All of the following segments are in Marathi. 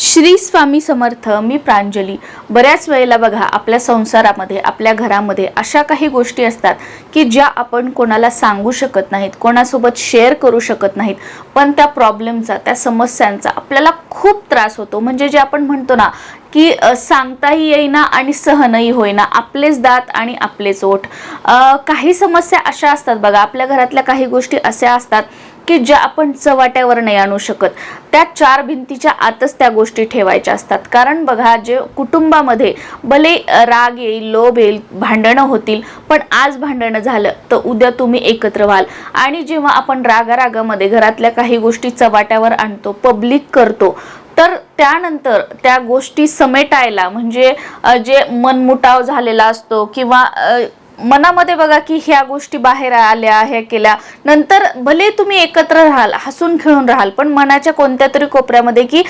श्री स्वामी समर्थ मी प्रांजली. बऱ्याच वेळेला बघा आपल्या संसारामध्ये आपल्या घरामध्ये अशा काही गोष्टी असतात की ज्या आपण कोणाला सांगू शकत नाहीत कोणासोबत शेअर करू शकत नाहीत. पण त्या प्रॉब्लेमचा त्या समस्यांचा आपल्याला खूप त्रास होतो. म्हणजे जे आपण म्हणतो ना की सांगताही येईना आणि सहनही होईना. आपलेच दात आणि आपलेच ओठ. काही समस्या अशा असतात बघा आपल्या घरातल्या काही गोष्टी अशा असतात की ज्या आपण चवाट्यावर नाही आणू शकत त्या चार भिंतीच्या आतच त्या गोष्टी ठेवायच्या असतात. कारण बघा जे कुटुंबामध्ये भले राग येईल लोभ येईल भांडणं होतील पण आज भांडणं झालं तर उद्या तुम्ही एकत्र व्हाल. आणि जेव्हा आपण रागारागामध्ये घरातल्या काही गोष्टी चवाट्यावर आणतो पब्लिक करतो तर त्यानंतर त्या गोष्टी समेटायला म्हणजे जे मनमुटाव झालेला असतो किंवा मनामध्ये बघा की ह्या गोष्टी बाहेर आल्या ह्या केल्या. नंतर भले तुम्ही एकत्र राहाल हसून खेळून राहाल पण मनाच्या कोणत्या तरी कोपऱ्यामध्ये की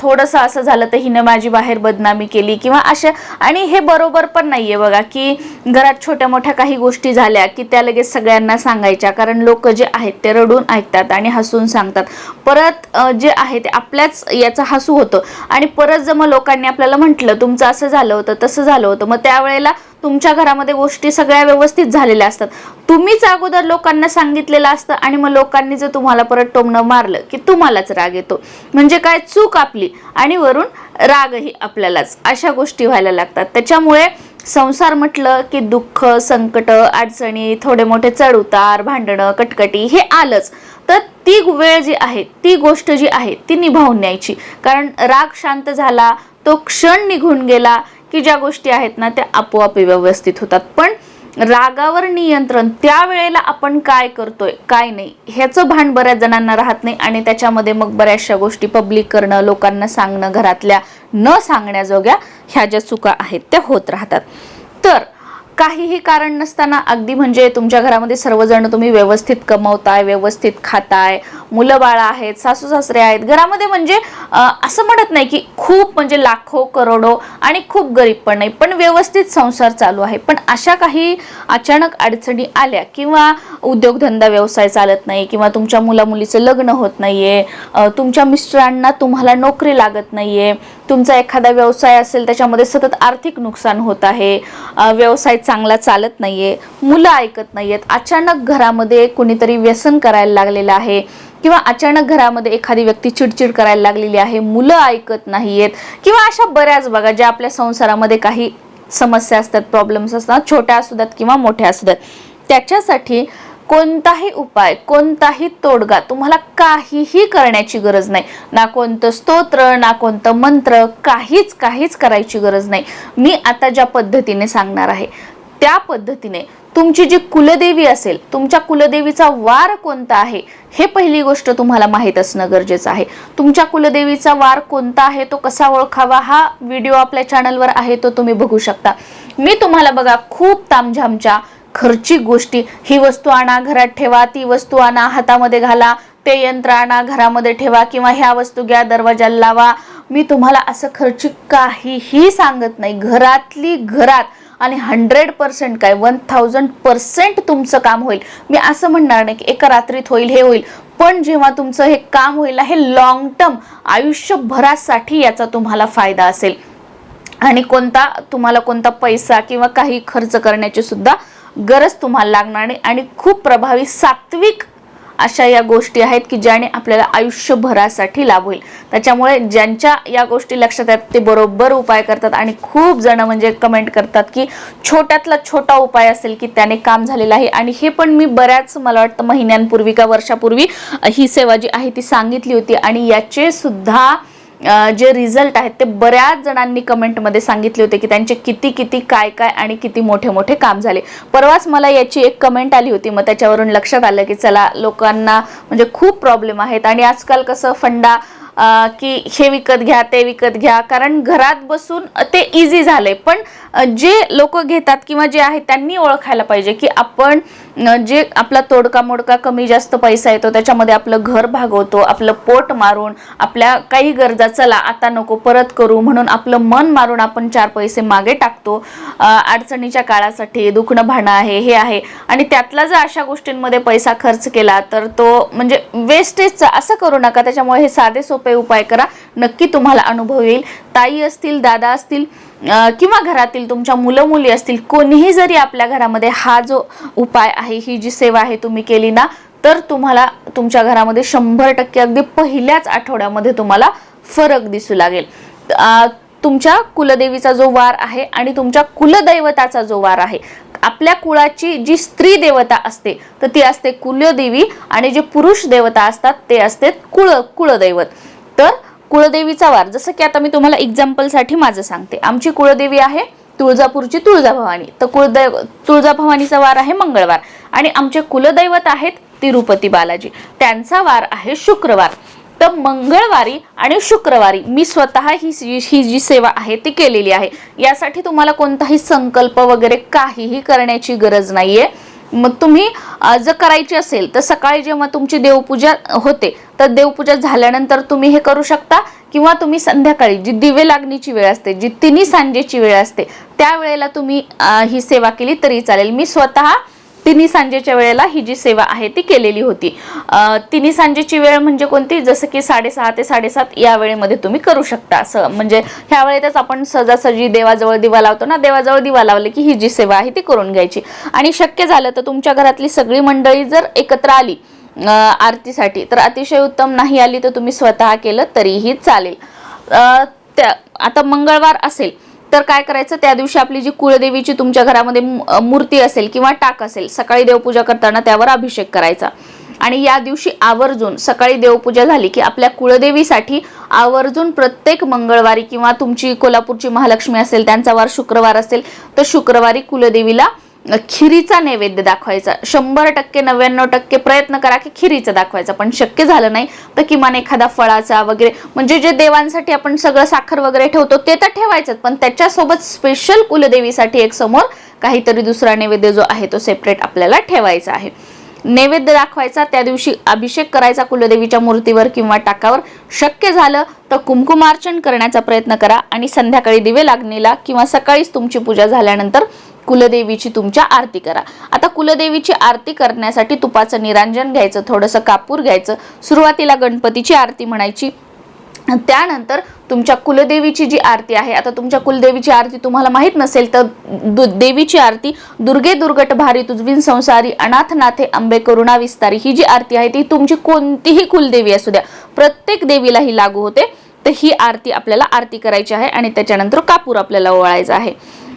थोडंसं असं झालं तर हिनं माझी बाहेर बदनामी केली किंवा अशा. आणि हे बरोबर पण नाहीये बघा की घरात छोट्या मोठ्या काही गोष्टी झाल्या की त्या लगेच सगळ्यांना सांगायच्या. कारण लोक जे आहेत ते रडून ऐकतात आणि हसून सांगतात. परत जे आहे ते आपल्याच याचं हसू होतं. आणि परत जर मग लोकांनी आपल्याला म्हटलं तुमचं असं झालं होतं तसं झालं होतं. मग त्यावेळेला तुमच्या घरामध्ये गोष्टी सगळ्या व्यवस्थित झालेल्या असतात. तुम्हीच अगोदर लोकांना सांगितलेलं असतं आणि मग लोकांनी जर तुम्हाला परत टोमणं मारलं की तुम्हालाच राग येतो. म्हणजे काय चूक आपली आणि वरून रागही आपल्यालाच. अशा गोष्टी व्हायला लागतात. त्याच्यामुळे संसार म्हटलं की दुःख संकट अडचणी थोडे मोठे चढ उतार भांडणं कटकटी हे आलंच. तर ती वेळ जी आहे ती गोष्ट जी आहे ती निभावून न्यायची. कारण राग शांत झाला तो क्षण निघून गेला की ज्या गोष्टी आहेत ना त्या आपोआप व्यवस्थित होतात. पण रागावर नियंत्रण त्यावेळेला आपण काय करतोय काय नाही ह्याचं भान बऱ्याच जणांना राहत नाही आणि त्याच्यामध्ये मग बऱ्याचशा गोष्टी पब्लिक करणं लोकांना सांगणं घरातल्या न सांगण्याजोग्या ह्या ज्या चुका आहेत त्या होत राहतात. तर काहीही कारण नसताना अगदी म्हणजे तुमच्या घरामध्ये सर्वजण तुम्ही व्यवस्थित कमवताय व्यवस्थित खाताय मुलं बाळा आहेत सासू सासरे आहेत. घरामध्ये म्हणजे असं म्हणत नाही की खूप म्हणजे लाखो करोडो आणि खूप गरीब पण नाही पण व्यवस्थित संसार चालू आहे. पण अशा काही अचानक अडचणी आल्या किंवा उद्योगधंदा व्यवसाय चालत नाही किंवा तुमच्या मुलामुलीचं लग्न होत नाहीये आहे तुमच्या मिस्टरांना तुम्हाला नोकरी लागत नाहीये तुमचा एखादा व्यवसाय असेल त्याच्यामध्ये सतत आर्थिक नुकसान होत आहे. व्यवसाय चांगला चालत नाही आहे मुलं ऐकत नाही आहेत अचानक घरामध्ये कुणीतरी व्यसन करायला लागलेलं आहे किंवा अचानक घरामध्ये एखादी व्यक्ती चिडचिड करायला लागलेली आहे मुलं ऐकत नाही आहेत किंवा अशा बऱ्याच बघा ज्या आपल्या संसारामध्ये काही समस्या असतात प्रॉब्लेम्स असतात छोट्या असू द्यात किंवा मोठ्या असू द्यात त्याच्यासाठी कोणताही उपाय कोणताही तोडगा तुम्हाला काहीही करण्याची गरज नाही. ना कोणतं स्तोत्र ना कोणतं मंत्र काहीच काहीच करायची गरज नाही. मी आता ज्या पद्धतीने सांगणार आहे त्या पद्धतीने तुमची जी कुलदेवी असेल तुमच्या कुलदेवीचा वार कोणता आहे हे पहिली गोष्ट तुम्हाला माहीत असणं गरजेचं आहे. तुमच्या कुलदेवीचा वार कोणता आहे तो कसा ओळखावा हा व्हिडिओ आपल्या चॅनलवर आहे तो तुम्ही बघू शकता. मी तुम्हाला बघा खूप तामझामच्या खर्चिक गोष्टी. ही वस्तू आणा घरात ठेवा ती वस्तू आणा हातामध्ये घाला ते यंत्र आणा घरामध्ये ठेवा किंवा ह्या वस्तू घ्या दरवाजाला लावा. मी तुम्हाला असं खर्चिक काहीही सांगत नाही. घरातली घरात आणि हंड्रेड पर्सेंट काय वन थाउजंड पर्सेंट तुमचं काम होईल. मी असं म्हणणार नाही की एका रात्रीत होईल हे होईल. पण जेव्हा तुमचं हे काम होईल हे लॉंग टर्म आयुष्यभरासाठी याचा तुम्हाला फायदा असेल. आणि कोणता तुम्हाला कोणता पैसा किंवा काही खर्च करण्याची सुद्धा गरज तुम्हाला लागणार नाही आणि खूप प्रभावी सात्विक अशा या गोष्टी आहेत की ज्याने आपल्याला आयुष्यभरासाठी लाभ होईल. त्याच्यामुळे ज्यांच्या या गोष्टी लक्षात आहेत ते बरोबर उपाय करतात आणि खूप जण म्हणजे कमेंट करतात की छोट्यातला छोटा उपाय असेल की त्याने काम झालेलं आहे. आणि हे पण मी बऱ्याच मला वाटतं महिन्यांपूर्वी का वर्षापूर्वी ही सेवा जी आहे ती सांगितली होती आणि याचे सुद्धा जे रिझल्ट आहेत ते बऱ्याच जणांनी कमेंटमध्ये सांगितले होते की त्यांचे किती किती काय काय आणि किती मोठे मोठे काम झाले. परवाच मला याची एक कमेंट आली होती. मग त्याच्यावरून लक्षात आलं की चला लोकांना म्हणजे खूप प्रॉब्लेम आहेत. आणि आजकाल कसं फंडा की हे विकत घ्या ते विकत घ्या. कारण घरात बसून ते इझी झाले पण जे लोक घेतात किंवा जे आहेत त्यांनी ओळखायला पाहिजे की आपण जे आपला तोडका मोडका कमी जास्त पैसा येतो त्याच्यामध्ये आपलं घर भागवतो आपलं पोट मारून आपल्या काही गरजा चला आता नको परत करू म्हणून आपलं मन मारून आपण चार पैसे मागे टाकतो. अडचणीच्या काळासाठी दुखणं भाणं आहे हे आहे. आणि त्यातला जर अशा गोष्टींमध्ये पैसा खर्च केला तर तो म्हणजे वेस्टेजचा असं करू नका. त्याच्यामुळे हे साधे सोपे सोपे उपाय करा. नक्की तुम्हाला अनुभव येईल. ताई असतील दादा असतील किंवा घरातील तुमच्या मुलं मुली असतील कोणीही जरी आपल्या घरामध्ये हा जो उपाय आहे ही जी सेवा आहे तुम्ही केली ना तर तुम्हाला तुमच्या घरामध्ये शंभर टक्के अगदी पहिल्याच आठवड्यामध्ये तुम्हाला फरक दिसू लागेल. तुमच्या कुलदेवीचा जो वार आहे आणि तुमच्या कुलदैवताचा जो वार आहे आपल्या कुळाची जी स्त्री देवता असते तर ती असते कुलदेवी आणि जे पुरुष देवता असतात ते असते कुळ कुळदैवत. तर कुळदेवीचा वार. जसं की आता मी तुम्हाला एक्झाम्पलसाठी माझं सांगते. आमची कुळदेवी आहे तुळजापूरची तुळजाभवानी. तर कुळदैव तुळजाभवानीचा वार आहे मंगळवार. आणि आमचे कुलदैवत आहेत तिरुपती बालाजी. त्यांचा वार आहे शुक्रवार. तर मंगळवारी आणि शुक्रवारी मी स्वतः ही ही जी सेवा आहे ती केलेली आहे. यासाठी तुम्हाला कोणताही संकल्प वगैरे काहीही करण्याची गरज नाहीये. मग तुम्ही जर करायची असेल तर सकाळी जेव्हा तुमची देवपूजा होते तर देवपूजा झाल्यानंतर तुम्ही हे करू शकता. किंवा तुम्ही संध्याकाळी जी दिवे लागणीची वेळ असते जी तिन्ही सांजेची वेळ असते त्या वेळेला तुम्ही ही सेवा केली तरी चालेल. मी स्वतः तिन्ही सांजेच्या वेळेला ही जी सेवा आहे ती केलेली होती. तिन्ही सांजेची वेळ म्हणजे कोणती? जसं की साडेसहा ते साडेसात या वेळेमध्ये तुम्ही करू शकता असं. म्हणजे ह्या वेळेतच आपण सहजासहजी देवाजवळ दिवा लावतो ना देवाजवळ दिवा लावले की ही जी सेवा आहे ती करून घ्यायची. आणि शक्य झालं तर तुमच्या घरातली सगळी मंडळी जर एकत्र आली आरतीसाठी तर अतिशय उत्तम नाही आली तर तुम्ही स्वतः केलं तरीही चालेल. त्या आता मंगळवार असेल तर काय करायचं? त्या दिवशी आपली जी कुळदेवीची तुमच्या घरामध्ये मूर्ती असेल किंवा टाक असेल सकाळी देवपूजा करताना त्यावर अभिषेक करायचा. आणि या दिवशी आवर्जून सकाळी देवपूजा झाली की आपल्या कुळदेवीसाठी आवर्जून प्रत्येक मंगळवारी किंवा तुमची कोल्हापूरची महालक्ष्मी असेल त्यांचा वार शुक्रवार असेल तर शुक्रवारी कुलदेवीला खिरीचा नैवेद्य दाखवायचा. शंभर टक्के नव्याण्णव टक्के प्रयत्न करा की खिरीचा दाखवायचा पण शक्य झालं नाही तर किमान एखादा फळाचा वगैरे म्हणजे जे देवांसाठी आपण सगळं साखर वगैरे ठेवतो ते तर ठेवायचंच पण त्याच्यासोबत स्पेशल कुलदेवीसाठी एक समोर काहीतरी दुसरा नैवेद्य जो आहे तो सेपरेट आपल्याला ठेवायचा आहे. नैवेद्य दाखवायचा त्या दिवशी अभिषेक करायचा कुलदेवीच्या मूर्तीवर किंवा टाकावर. शक्य झालं तर कुमकुमार्चन करण्याचा प्रयत्न करा आणि संध्याकाळी दिवे लागणीला किंवा सकाळीच तुमची पूजा झाल्यानंतर कुलदेवीची तुमच्या आरती करा. आता कुलदेवीची आरती करण्यासाठी तुपाचं निरांजन घ्यायचं थोडंसं कापूर घ्यायचं. सुरुवातीला गणपतीची आरती म्हणायची. त्यानंतर तुमच्या कुलदेवीची जी आरती आहे आता तुमच्या कुलदेवीची आरती तुम्हाला माहीत नसेल तर दु- देवीची आरती दुर्गे दुर्गट भारी तुझविन संसारी अनाथ नाथे आंबे करुणा विस्तारी. ही जी आरती आहे ती तुमची कोणतीही कुलदेवी असू द्या प्रत्येक देवीला ही लागू होते. तर ही आरती आपल्याला आरती करायची आहे आणि त्याच्यानंतर कापूर आपल्याला ओवाळायचा आहे.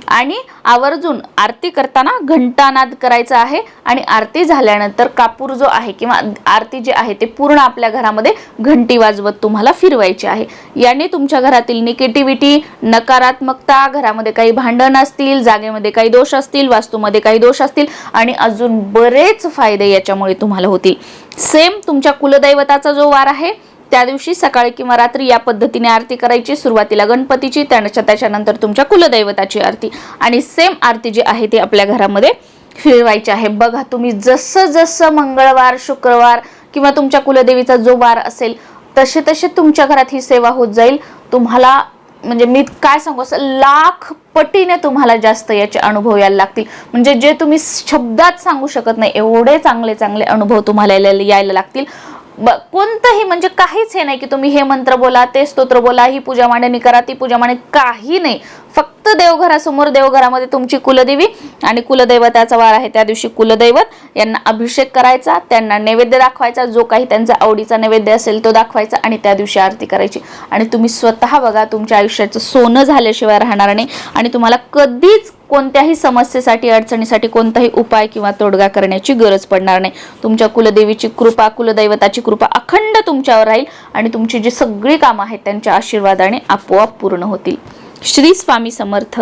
आणि आवर्जून आरती करताना घंटानाद करायचा आहे. आणि आरती झाल्यानंतर कापूर जो आहे किंवा आरती जे आहे ते पूर्ण आपल्या घरामध्ये घंटी वाजवत तुम्हाला फिरवायची आहे. याने तुमच्या घरातील निगेटिव्हिटी नकारात्मकता घरामध्ये काही भांडण असतील जागेमध्ये काही दोष असतील वास्तूमध्ये काही दोष असतील आणि अजून बरेच फायदे याच्यामुळे तुम्हाला होतील. सेम तुमच्या कुलदैवताचा जो वार आहे त्या दिवशी सकाळी किंवा रात्री या पद्धतीने आरती करायची. सुरुवातीला गणपतीची त्याच्या त्याच्यानंतर तुमच्या कुलदैवताची आरती. आणि सेम आरती जी आहे ती आपल्या घरामध्ये फिरवायची आहे. बघा तुम्ही जसं जसं मंगळवार शुक्रवार किंवा तुमच्या कुलदेवीचा जो वार असेल तसे तसे तुमच्या घरात ही सेवा होत जाईल. तुम्हाला म्हणजे मी काय सांगू असं लाख पटीने तुम्हाला जास्त याचे अनुभव यायला लागतील. म्हणजे जे तुम्ही शब्दात सांगू शकत नाही एवढे चांगले चांगले अनुभव तुम्हाला यायला यायला लागतील. कोणतंही म्हणजे काहीच हे नाही की तुम्ही हे मंत्र बोला ते स्तोत्र बोला ही पूजा मांडणी करा ती पूजा मांडणी काही नाही. फक्त देवघरासमोर देवघरामध्ये तुमची कुलदेवी आणि कुलदैवताचा वार आहे. त्या दिवशी कुलदैवत यांना अभिषेक करायचा त्यांना नैवेद्य दाखवायचा जो काही त्यांचा आवडीचा नैवेद्य असेल तो दाखवायचा आणि त्या दिवशी आरती करायची. आणि तुम्ही स्वतः बघा तुमच्या आयुष्याचं सोनं झाल्याशिवाय राहणार नाही आणि तुम्हाला कधीच कोणत्याही समस्येसाठी अडचणीसाठी कोणताही उपाय किंवा तोडगा करण्याची गरज पडणार नाही. तुमच्या कुलदेवीची कृपा कुलदैवताची कृपा अखंड तुमच्यावर राहील आणि तुमची जी सगळी कामं आहेत त्यांच्या आशीर्वादाने आपोआप पूर्ण होतील. श्री स्वामी समर्थ.